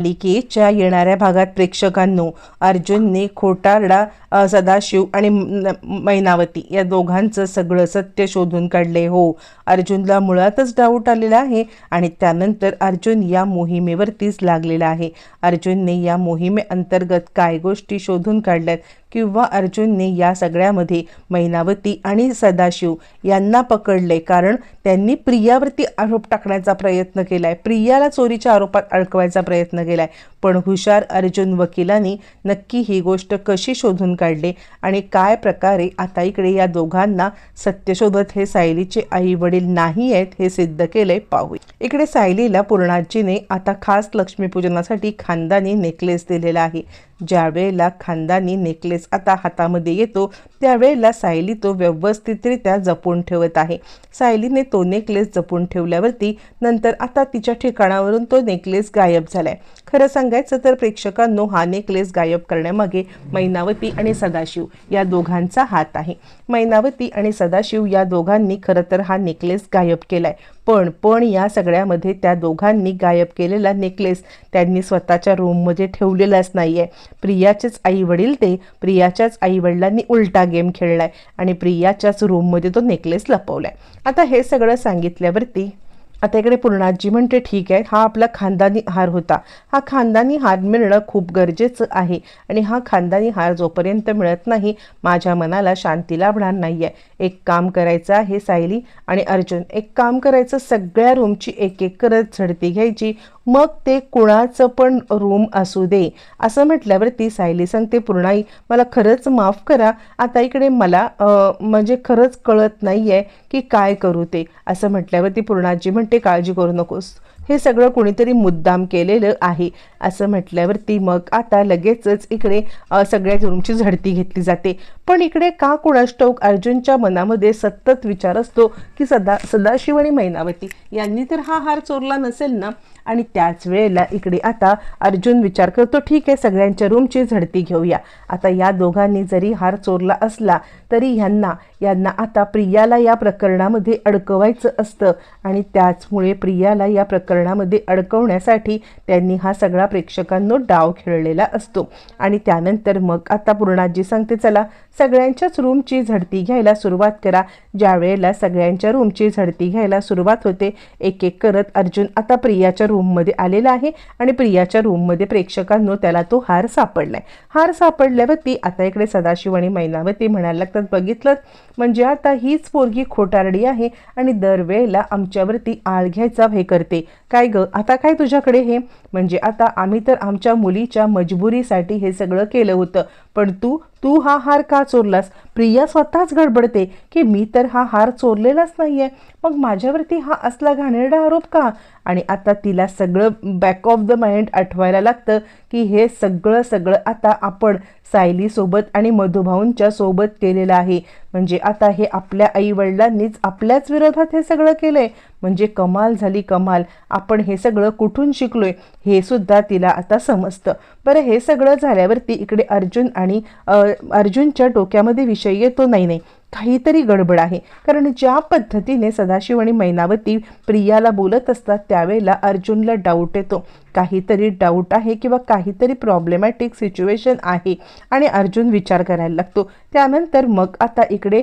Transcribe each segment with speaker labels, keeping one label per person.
Speaker 1: मालिकेच्या येणाऱ्या भागात प्रेक्षकांनो अर्जुनने खोटारडा सदाशिव आणि मैनावती या दोघांचं सगळं सत्य शोधून काढले. हो अर्जुनला मुळातच डाऊट आलेला आहे आणि त्यानंतर अर्जुन या मोहिमेवरतीच लागलेला आहे. अर्जुनने या मोहिमेअंतर्गत काय गोष्टी शोधून काढल्यात किंवा अर्जुनने या सगळ्यामध्ये मैनावती आणि सदाशिव यांना पकडले. कारण त्यांनी प्रियावरती आरोप टाकण्याचा प्रयत्न केलाय. प्रियाला चोरीच्या आरोपात अडकवायचा प्रयत्न केलाय. पण हुशार अर्जुन वकिलांनी नक्की ही गोष्ट कशी शोधून काढली आणि काय प्रकारे आता इकडे या दोघांना सत्य शोधत हे सायलीचे आई वडील नाही आहेत हे सिद्ध केले पाहू इकडे सायलीला पूर्णाजीने आता खास लक्ष्मीपूजनासाठी खानदानी नेकलेस दिलेला आहे. ज्यावेळेला खानदानी नेकलेस आता हातामध्ये येतो त्यावेळेला सायली तो व्यवस्थितरित्या जपून ठेवत आहे. सायलीने तो नेकलेस जपून ठेवल्यावरती नंतर आता तिच्या ठिकाणावरून तो नेकलेस गायब झालाय. खरं सांगायचं तर प्रेक्षकांनो हा नेकलेस गायब करण्यामागे मैनावती आणि सदाशिव या दोघांचा हात आहे. मैनावती आणि सदाशिव या दोघांनी खरं तर हा नेकलेस गायब केलाय. पण पण या सगळ्यामध्ये त्या दोघांनी गायब केलेला नेकलेस त्यांनी स्वतःच्या रूममध्ये ठेवलेलाच नाही आहे प्रियाचेच आई वडील ते प्रियाच्याच आई वडिलांनी उलटा गेम खेळलाय आणि प्रियाच्याच रूममध्ये तो नेकलेस लपवलाय. आता हे सगळं सांगितल्यावरती आता इकडे पूर्णाजी म्हणते ठीक आहे हा आपला खानदानी हार होता. हा खानदानी हार मिळणं खूप गरजेचं आहे आणि हा खानदानी हार जोपर्यंत मिळत नाही माझ्या मनाला शांती लाभणार नाही आहे एक काम करायचं आहे सायली आणि अर्जुन एक काम करायचं सगळ्या रूमची एक एक करत झडती घ्यायची. मग ते कुणाचं पण रूम असू दे. असं म्हटल्यावरती सायली सांगते पूर्णाई मला खरंच माफ करा. आता इकडे मला म्हणजे खरंच कळत नाही आहे की काय करू ते. असं म्हटल्यावरती पूर्णाजी म्हणते काळजी करू नकोस. हे सगळं कोणीतरी मुद्दाम केलेलं आहे. असं म्हटल्यावरती मग आता लगेचच इकडे सगळ्या रूमची झडती घेतली जाते. पण इकडे का कुणाष्टोक अर्जुनच्या मनामध्ये सतत विचार असतो की सदा सदाशिव आणि मैनावती. यांनी तर हा हार चोरला नसेल ना? आणि त्याच वेळेला इकडे आता अर्जुन विचार करतो ठीक आहे सगळ्यांच्या रूमची झडती घेऊया. आता या दोघांनी जरी हार चोरला असला तरी ह्यांना यांना आता प्रियाला या प्रकरणामध्ये अडकवायचं असतं. आणि त्याचमुळे प्रियाला या प्रकरणामध्ये अडकवण्यासाठी त्यांनी हा सगळा प्रेक्षकांनो डाव खेळलेला असतो. आणि त्यानंतर मग आता पूर्णाजी सांगते चला सगळ्यांच्याच रूमची झडती घ्यायला सुरुवात करा. ज्या वेळेला सगळ्यांच्या रूमची झडती घ्यायला सुरुवात होते एक एक करत अर्जुन आता प्रियाच्या रूम रूममध्ये आलेला आहे आणि प्रियाच्या रूममध्ये प्रेक्षकांनो त्याला तो हार सापडलाय. हार सापडल्यावर ती आता इकडे सदाशिव आणि मैनावती म्हणायला लागतात बघितलं? म्हणजे आता हीच पोरगी खोटारडी आहे आणि दरवेळेला आमच्यावरती आळ घ्यायचा हे करते. काय ग? आता काय तुझ्याकडे हे? म्हणजे आता आम्ही तर आमच्या मुलीच्या मजबुरीसाठी हे सगळं केलं होतं. पण तू तू हा हार का चोरलास? प्रिया स्वतःच गडबडते की मी तर हा हार चोरलेलाच नाहीये. मग माझ्यावरती हा असला घाणेरडा आरोप का? आणि आता तिला सगळं बॅक ऑफ द माइंड आठवायला लागतं की हे सगळं सगळं आता आपण सायलीसोबत आणि मधुभाऊंच्या सोबत केलेलं आहे. म्हणजे आता हे आपल्या आईवडिलांनीच आपल्याच विरोधात हे सगळं केलंय. म्हणजे कमाल झाली कमाल. आपण हे सगळं कुठून शिकलोय हे सुद्धा तिला आता समजतं. बरं हे सगळं झाल्यावरती इकडे अर्जुन आणि अर्जुनच्या डोक्यामध्ये विषय येतो नाही नाही. काहीतरी गडबड आहे. कारण ज्या पद्धतीने सदाशिव आणि मैनावती प्रियाला बोलत असतात त्यावेळेला अर्जुनला डाऊट येतो. काहीतरी डाऊट आहे किंवा काहीतरी प्रॉब्लेमॅटिक सिच्युएशन आहे आणि अर्जुन विचार करायला लागतो. त्यानंतर मग आता इकडे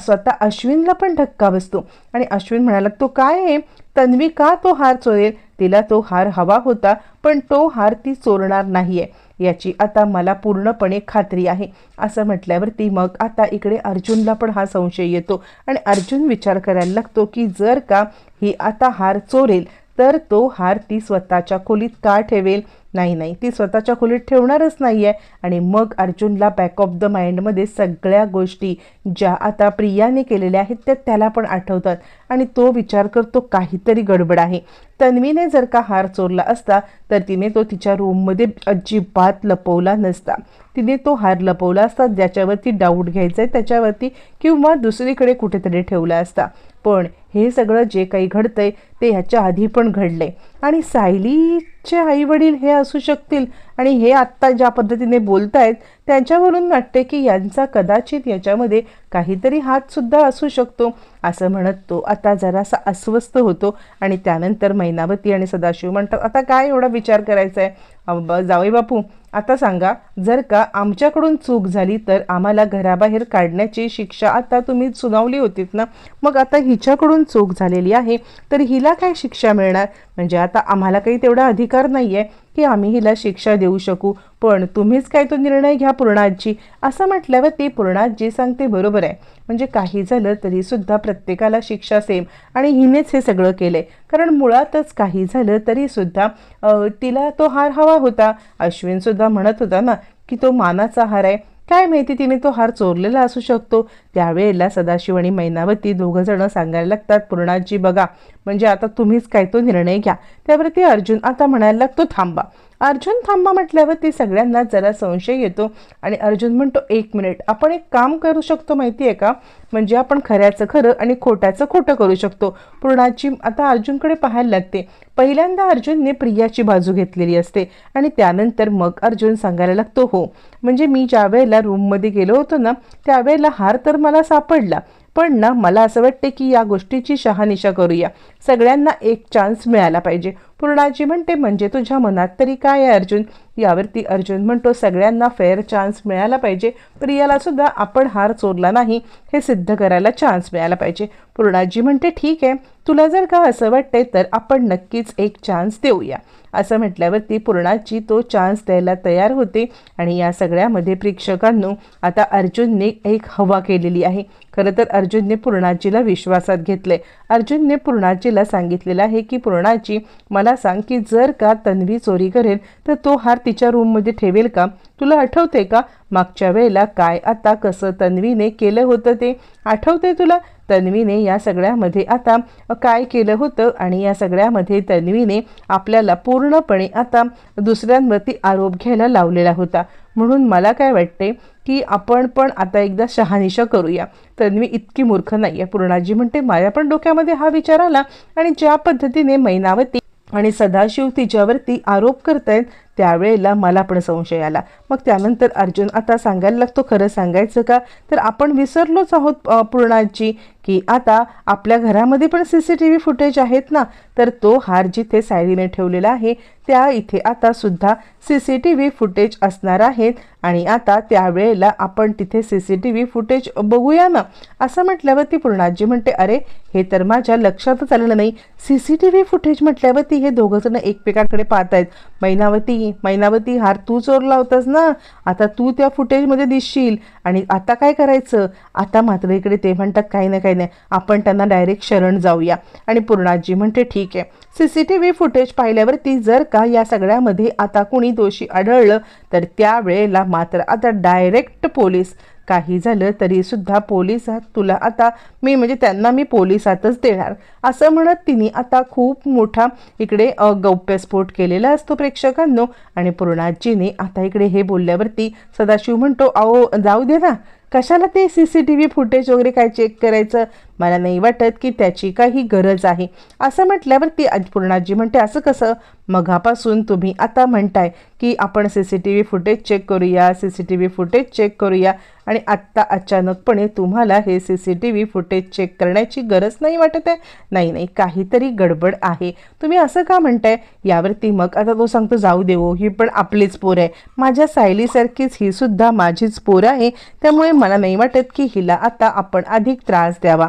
Speaker 1: स्वतः अश्विनला पण धक्का बसतो. आणि अश्विन म्हणायला लागतो काय आहे? तन्वी का तो हार चोरेल? तिला तो हार हवा होता पण तो हार ती चोरणार नाही आहे याची आता मला पूर्णपणे खात्री आहे. असं म्हटल्यावरती मग आता इकडे अर्जुनला पण हा संशय येतो आणि अर्जुन विचार करायला लागतो की जर का ही आता हार चोरेल तर तो हार ती स्वतःच्या खोलीत का ठेवेल? नाही नाही. ती स्वतःच्या खोलीत ठेवणारच नाही आहे आणि मग अर्जुनला बॅक ऑफ द माइंडमध्ये सगळ्या गोष्टी ज्या आता प्रियाने केलेल्या आहेत त्या त्याला पण आठवतात. आणि तो विचार करतो काहीतरी गडबड आहे. तन्वीने जर का हार चोरला असता तर तिने तो तिच्या रूममध्ये अजिबात लपवला नसता. तिने तो हार लपवला असता ज्याच्यावरती डाऊट घ्यायचा आहे त्याच्यावरती किंवा दुसरीकडे कुठेतरी ठेवला असता. पण हे सगळं जे काही घडतंय ते ह्याच्या आधी पण घडलंय. आणि सायलीचे आई वडील हे असू शकतील. आणि हे आत्ता ज्या पद्धतीने बोलत आहेत त्यांच्यावरून वाटते की यांचा कदाचित याच्यामध्ये काहीतरी हातसुद्धा असू शकतो असं म्हणत तो आता जरासा अस्वस्थ होतो. आणि त्यानंतर मैनावती आणि सदाशिव म्हणतात आता काय एवढा विचार करायचा आहे जावई बापू आता सांगा जर का आमच्याकडून चूक झाली तर आम्हाला घराबाहेर काढण्याची शिक्षा आता तुम्ही सुनावली होतीत ना? मग आता हिच्याकडून चूक झालेली आहे तर हिला काय शिक्षा मिळणार? म्हणजे आता आम्हाला काही तेवढा अधिकार नाही आहे की आम्ही हिला शिक्षा देऊ शकू पण तुम्हीच काय तो निर्णय घ्या पूर्णाजी. असं म्हटल्यावर ती पूर्णाजी सांगते बरोबर आहे. म्हणजे काही झालं तरीसुद्धा प्रत्येकाला शिक्षा सेम. आणि हिनेच हे सगळं केलंय. कारण मुळातच काही झालं तरीसुद्धा तिला तो हार हवा होता. अश्विनसुद्धा म्हणत होता ना की तो मानाचा हार आहे. काय माहिती तिने तो हार चोरलेला असू शकतो. त्यावेळेला सदाशिव आणि मैनावती दोघं जण सांगायला लागतात पूर्णाजी बघा म्हणजे आता तुम्हीच काय तो निर्णय घ्या. त्यावरती अर्जुन आता म्हणायला लागतो थांबा अर्जुन थांबा म्हटल्यावर ती सगळ्यांना जरा संशय येतो आणि अर्जुन म्हणतो एक मिनिट आपण एक काम करू शकतो माहिती आहे का? म्हणजे आपण खऱ्याचं खरं आणि खोट्याचं खोटं करू शकतो. पूर्णाची आता अर्जुनकडे पाहायला लागते. पहिल्यांदा अर्जुनने प्रियाची बाजू घेतलेली असते आणि त्यानंतर मग अर्जुन सांगायला लागतो हो म्हणजे मी ज्या वेळेला रूममध्ये गेलो होतो ना त्यावेळेला हार तर मला सापडला पण ना मला असं वाटते की या गोष्टीची शहानिशा करूया. सगळ्यांना एक चान्स मिळाला पाहिजे. पूर्णाजी म्हणते म्हणजे तुझ्या मनात तरी काय आहे अर्जुन? यावरती अर्जुन म्हणतो सगळ्यांना फेअर चान्स मिळाला पाहिजे. प्रियाला सुद्धा आपण हार चोरला नाही. हे सिद्ध करायला चान्स मिळाला पाहिजे. पूर्णाजी म्हणते ठीक आहे. तुला जर का असं वाटतंय तर आपण नक्कीच एक चान्स देऊया. असं म्हटल्यावरती पूर्णाची तो चान्स द्यायला तयार होते आणि या सगळ्यामध्ये प्रेक्षकांनो आता अर्जुनने एक हवा केलेली आहे. खरं तर अर्जुनने पूर्णाजीला विश्वासात घेतले अर्जुनने पूर्णाजीला सांगितलेलं आहे की पूर्णाची मला सांग की जर का तन्वी चोरी करेल तर तो हार तिच्या रूममध्ये ठेवेल का? तुला आठवते का? मागच्या वेळेला काय आता कसं तन्वीने केलं होतं ते आठवते तुला? तन्वीने या सगळ्यामध्ये आता काय केलं होतं आणि या सगळ्यामध्ये तन्वीने आपल्याला पूर्णपणे आता दुसऱ्यांवरती आरोप घ्यायला लावलेला होता. म्हणून मला काय वाटते की आपण पण आता एकदा शहानिशा करूया. तन्वी इतकी मूर्ख नाही आहे पूर्णाजी म्हणते माझ्या पण डोक्यामध्ये हा विचार आला आणि ज्या पद्धतीने मैनावती आणि सदाशिव तिच्यावरती आरोप करतायत त्यावेळेला मला पण संशय आला. मग त्यानंतर अर्जुन आता सांगायला लागतो खरं सांगायचं का? तर आपण विसरलोच आहोत पूर्णाची की आता आपल्या घरामध्ये पण C C T V footage आहेत ना? तर तो हार जिथे सायलीने ठेवलेला आहे त्या इथे आता सुद्धा C C T V footage असणार आहेत आणि आता त्यावेळेला आपण तिथे C C T V footage बघूया ना? असं म्हटल्यावरती पूर्णाजी म्हणते अरे हे तर माझ्या लक्षातच आलेलं नाही. C C T V footage म्हटल्यावरती हे दोघं जण एकमेकांकडे पाहत आहेत मैनावती मैनावती हार तू चोरला होतास ना? आता तू त्या फुटेजमध्ये दिसशील. आणि आता काय करायचं? आता मात्र इकडे ते म्हणतात काही ना काही नाही. आपण त्यांना डायरेक्ट शरण जाऊया. आणि पूर्णाजी म्हणते ठीक आहे. C C T V footage पाहिल्यावरती जर का या सगळ्यामध्ये आता कुणी दोषी आढळलं तर त्यावेळेला मात्र आता डायरेक्ट पोलीस काही झालं तरीसुद्धा पोलिसात तुला आता मी म्हणजे त्यांना मी पोलिसातच देणार. असं म्हणत तिने आता खूप मोठा इकडे गौप्यस्फोट केलेला असतो प्रेक्षकांनो. आणि पूर्णाजीने आता इकडे हे बोलल्यावरती सदाशिव म्हणतो अहो जाऊ दे ना. कशाला ते C C T V footage वगैरे काय चेक करायचं? मला नाही वाटत की त्याची काही गरज आहे. असं म्हटल्यावर ती पूर्णाजी म्हणते असं कसं? मघापासून तुम्ही आता म्हणताय की आपण C C T V footage check करूया C C T V footage check करूया आणि आत्ता अचानकपणे तुम्हाला हे C C T V footage check करण्याची गरज नाही वाटत आहे? नाही नाही काहीतरी गडबड आहे. तुम्ही असं का म्हणताय? यावरती मग आता तो सांगतो जाऊ देवो हो, ही पण आपलीच पोर आहे. माझ्या सायलीसारखीच ही सुद्धा माझीच पोर आहे. त्यामुळे मला नाही वाटत की हिला आता आपण अधिक त्रास द्यावा.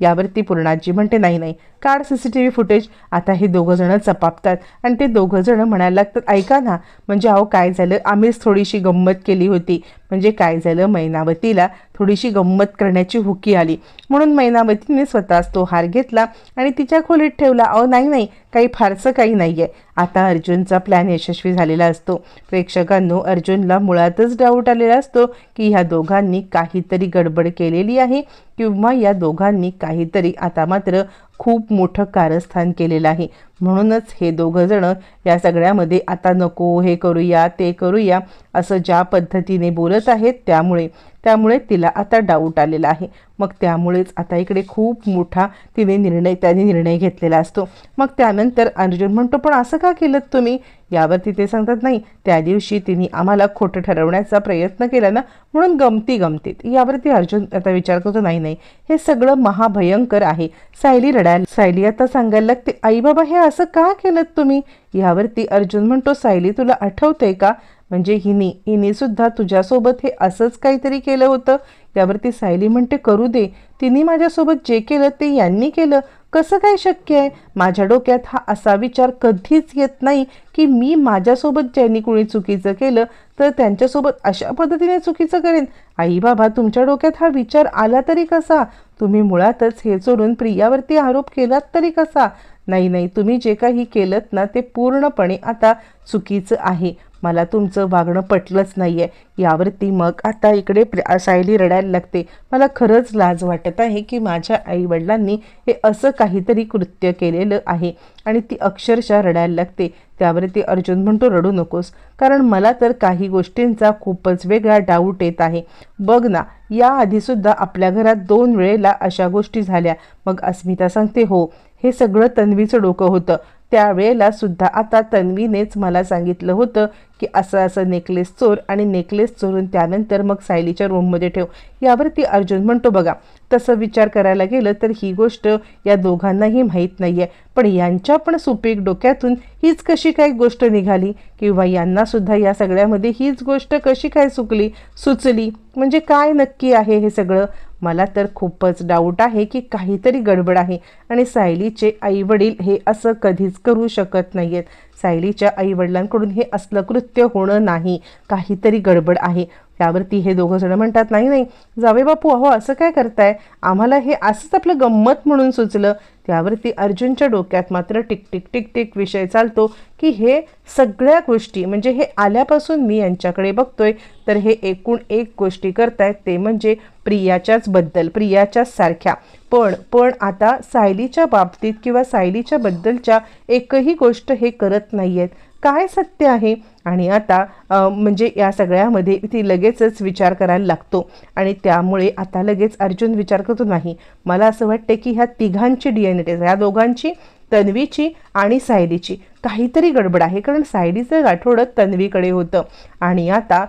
Speaker 1: यावरती पूर्णाजी म्हणते नाही नाही काढ C C T V footage आता हे दोघंजणं चपापतात आणि ते दोघंजणं म्हणायला लागतात ऐका ना म्हणजे अहो काय झालं? आम्हीच थोडीशी गंमत केली होती. म्हणजे काय झालं? मैनावतीला थोडीशी गंमत करण्याची हुकी आली. म्हणून मैनावतीने स्वतःच तो हार घेतला आणि तिच्या खोलीत ठेवला. अहो नाही नाही काही फारसं काही नाही आहे आता अर्जुनचा प्लॅन यशस्वी झालेला असतो. प्रेक्षकांनो अर्जुनला मुळातच डाऊट आलेला असतो की ह्या दोघांनी काहीतरी गडबड केलेली आहे किंवा या दोघांनी काहीतरी आता मात्र खूप मोठं कारस्थान केलेलं आहे. म्हणूनच हे दोघंजणं या सगळ्यामध्ये आता नको हे करूया ते करूया असं ज्या पद्धतीने बोलत आहेत त्यामुळे त्यामुळे तिला आता डाऊट आलेला आहे. मग त्यामुळेच आता इकडे खूप मोठा तिने निर्णय त्याने निर्णय घेतलेला असतो. मग त्यानंतर अर्जुन म्हणतो पण असं का केलं तुम्ही? यावरती ते सांगतात नाही त्या दिवशी तिने आम्हाला खोटं ठरवण्याचा प्रयत्न केला ना म्हणून गमती गमतीत. यावरती अर्जुन आता विचार करतो नाही नाही हे सगळं महाभयंकर आहे. सायली रडायला सायली आता सांगायला लागते आई बाबा हे असं का केलं तुम्ही? यावरती अर्जुन म्हणतो सायली तुला आठवतंय का? म्हणजे हिनी हिने सुद्धा तुझ्यासोबत हे असंच काहीतरी केलं होतं. त्यावरती सायली म्हणते करू दे. तिने माझ्यासोबत जे केलं ते यांनी केलं. कसं काय शक्य आहे? माझ्या डोक्यात हा असा विचार कधीच येत नाही की मी माझ्यासोबत ज्यांनी कुणी चुकीचं केलं तर त्यांच्यासोबत अशा पद्धतीने चुकीचं करेन. आई बाबा तुमच्या डोक्यात हा विचार आला तरी कसा? तुम्ही मुळातच हे चोरून प्रियावरती आरोप केलात तरी कसा? नाही नाही तुम्ही जे काही केलं ना ते पूर्णपणे आता चुकीचं आहे. मला तुमचं वागणं पटलंच नाही आहे यावरती मग आता इकडे सायली रडायला लागते. मला खरंच लाज वाटत आहे की माझ्या आईवडिलांनी हे असं काहीतरी कृत्य केलेलं आहे आणि ती अक्षरशः रडायला लागते. त्यावरती अर्जुन म्हणतो रडू नकोस. कारण मला तर काही गोष्टींचा खूपच वेगळा डाऊट येत आहे. बघ ना याआधीसुद्धा आपल्या घरात दोन वेळेला अशा गोष्टी झाल्या. मग अस्मिता सांगते हो हे सगळं तन्वीचं डोकं होतं. त्यावेळेला सुद्धा आता तन्वीनेच मला सांगितलं होतं की असं असं नेकलेस चोर आणि नेकलेस चोरून त्यानंतर मग सायलीच्या रूममध्ये ठेव. यावरती अर्जुन म्हणतो बघा तसं विचार करायला गेलं तर ही गोष्ट या दोघांनाही माहीत नाही आहे पण यांच्या पण सुपीक डोक्यातून हीच कशी काय गोष्ट निघाली? किंवा यांनासुद्धा या सगळ्यामध्ये हीच गोष्ट कशी काय चुकली सुचली? म्हणजे काय नक्की आहे हे सगळं? मला तर खूपच डाऊट आहे की काहीतरी गडबड आहे आणि सायलीचे आईवडील हे असं कधीच करू शकत नाही आहेत सायलीच्या आईवडिलांकडून हे असलं कृत्य होणं नाही. काहीतरी गडबड आहे. त्यावरती हे दोघं जण म्हणतात नाही नाही जावे बापू अहो असं काय करताय? आम्हाला हे असंच आपलं गंमत म्हणून सुचलं. त्यावरती अर्जुनच्या डोक्यात मात्र टिक टिक टिक टिक विषय चालतो की हे सगळ्या गोष्टी म्हणजे हे आल्यापासून मी यांच्याकडे बघतोय तर हे एकूण एक गोष्टी करतायत ते म्हणजे प्रियाच्याच बद्दल प्रियाच्याच सारख्या. पण पण आता सायलीच्या बाबतीत किंवा सायलीच्या बद्दलच्या एकही गोष्ट हे करत नाही आहेत काय सत्य आहे? आणि आता म्हणजे या सगळ्यामध्ये ती लगेचच विचार करायला लागतो. आणि त्यामुळे आता लगेच अर्जुन विचार करतो नाही मला असं वाटते की ह्या तिघांची डी एन ए टेस्ट ह्या दोघांची तन्वीची आणि सायलीची काहीतरी गडबड आहे. कारण सायलीचं गाठोडं तन्वीकडे होतं. आणि आता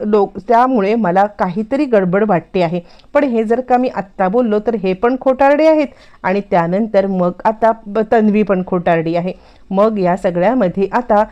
Speaker 1: लोक त्यामुळे मला काहीतरी गडबड वाटते आहे. पण हे जर का मी आत्ता बोललो तर हे पण खोटारडे आहेत. आणि त्यानंतर मग आता तन्वी पण खोटारडी आहे. मग या सगळ्यामध्ये आता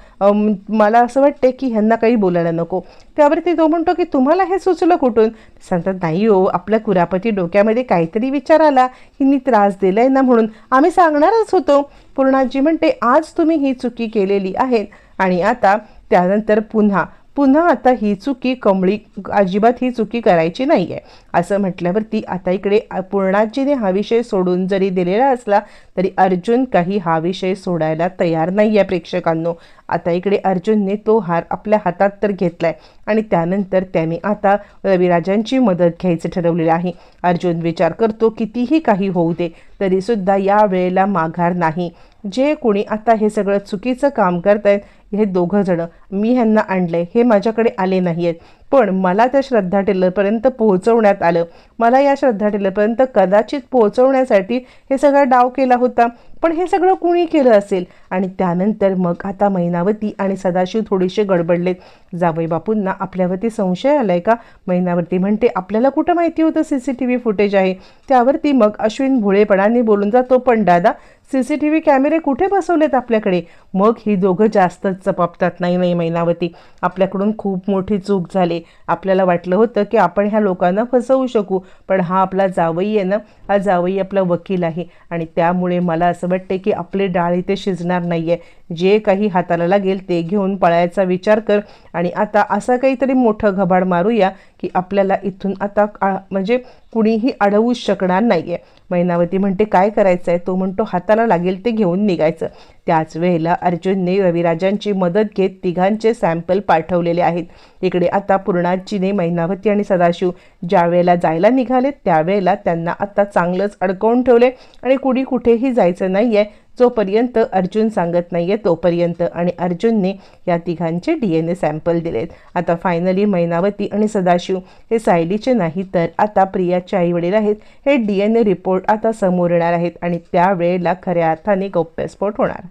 Speaker 1: मला असं वाटते की ह्यांना काही बोलायला नको. त्यावरती तो म्हणतो की तुम्हाला हे सुचलं कुठून? सांगतात नाही हो आपल्या कुरापती डोक्यामध्ये काहीतरी विचार आला. हिनी त्रास दिलाय ना म्हणून आम्ही सांगणारच होतो. पूर्णाजी म्हणते आज तुम्ही ही चुकी केलेली आहे आणि आता त्यानंतर पुन्हा पुन्हा आता ही चुकी कमळी अजिबात ही चुकी करायची नाही आहे असं म्हटल्यावरती आता इकडे पूर्णाजीने हा विषय सोडून जरी दिलेला असला तरी अर्जुन काही हा विषय सोडायला तयार नाही आहे प्रेक्षकांनो. आता इकडे अर्जुनने तो हार आपल्या हातात तर घेतला आहे आणि त्यानंतर त्याने आता रविराजांची मदत घ्यायचं ठरवलेलं आहे. अर्जुन विचार करतो कितीही काही होऊ दे तरीसुद्धा या वेळेला माघार नाही. जे कोणी आता हे सगळं चुकीचं काम करत आहेत हे दोघं जणं मी ह्यांना आणले हे माझ्याकडे आले नाही आहेत पण मला त्या श्रद्धा टेलरपर्यंत पोहोचवण्यात आलं. मला या श्रद्धा टेलरपर्यंत कदाचित पोहोचवण्यासाठी हे सगळा डाव केला होता. पण हे सगळं कुणी केलं असेल? आणि त्यानंतर मग आता मैनावती आणि सदाशिव थोडेसे गडबडलेत. जावई बापूंना आपल्यावरती संशय आलाय का? मैनावती म्हणते आपल्याला कुठं माहिती होतं C C T V footage आहे? त्यावरती मग अश्विन भोळेपणाने बोलून जातो पण दादा सी सी टी व्ही कॅमेरे कुठे बसवलेत आपल्याकडे? मग ही दोघं जास्तच चपापतात. नाही नाही मैनावती. आपल्याकडून खूप मोठी चूक झाली. आपल्याला वाटलं होतं की आपण ह्या लोकांना फसवू शकू पण हा आपला जावई आहे ना? हा जावई आपला वकील आहे. आणि त्यामुळे मला असं वाटते की आपले डाळ इथे शिजणार नाही आहे जे काही हाताला लागेल ते घेऊन पळायचा विचार कर. आणि आता असं काहीतरी मोठं घबाड मारूया की आपल्याला इथून आता म्हणजे कुणीही अडवूच शकणार नाही आहे मैनावती म्हणते काय करायचं आहे तो म्हणतो हाताला लागेल ते घेऊन निघायचं. त्याच वेळेला अर्जुनने रविराजांची मदत घेत तिघांचे सॅम्पल पाठवलेले आहेत. इकडे आता पूर्णाजीने मैनावती आणि सदाशिव ज्या वेळेला जायला निघाले त्यावेळेला त्यांना आता चांगलंच अडकवून ठेवले आणि कुणी कुठेही जायचं नाही आहे जोपर्यंत अर्जुन सांगत नाही आहे तोपर्यंत. आणि अर्जुनने या तिघांचे डी एन ए सॅम्पल दिलेत. आता फायनली मैनावती आणि सदाशिव हे सायलीचे नाही तर आता प्रियाचे आईवडील आहेत. हे डी एन ए रिपोर्ट आता समोर येणार आहेत आणि त्यावेळेला खऱ्या अर्थाने गौप्यस्फोट होणार.